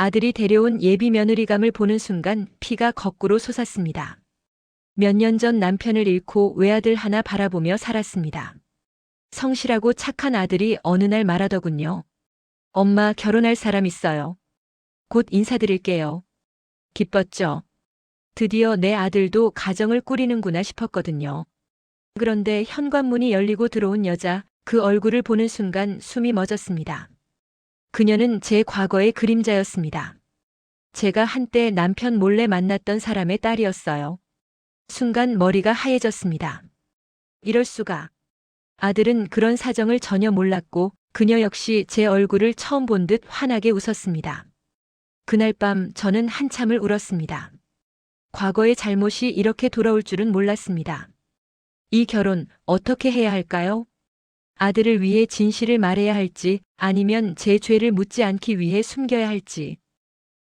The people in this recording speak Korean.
아들이 데려온 예비 며느리감을 보는 순간 피가 거꾸로 솟았습니다. 몇 년 전 남편을 잃고 외아들 하나 바라보며 살았습니다. 성실하고 착한 아들이 어느 날 말하더군요. 엄마 결혼할 사람 있어요. 곧 인사드릴게요. 기뻤죠. 드디어 내 아들도 가정을 꾸리는구나 싶었거든요. 그런데 현관문이 열리고 들어온 여자, 그 얼굴을 보는 순간 숨이 멎었습니다. 그녀는 제 과거의 그림자였습니다. 제가 한때 남편 몰래 만났던 사람의 딸이었어요. 순간 머리가 하얘졌습니다. 이럴 수가. 아들은 그런 사정을 전혀 몰랐고 그녀 역시 제 얼굴을 처음 본 듯 환하게 웃었습니다. 그날 밤 저는 한참을 울었습니다. 과거의 잘못이 이렇게 돌아올 줄은 몰랐습니다. 이 결혼 어떻게 해야 할까요? 아들을 위해 진실을 말해야 할지 아니면 제 죄를 묻지 않기 위해 숨겨야 할지.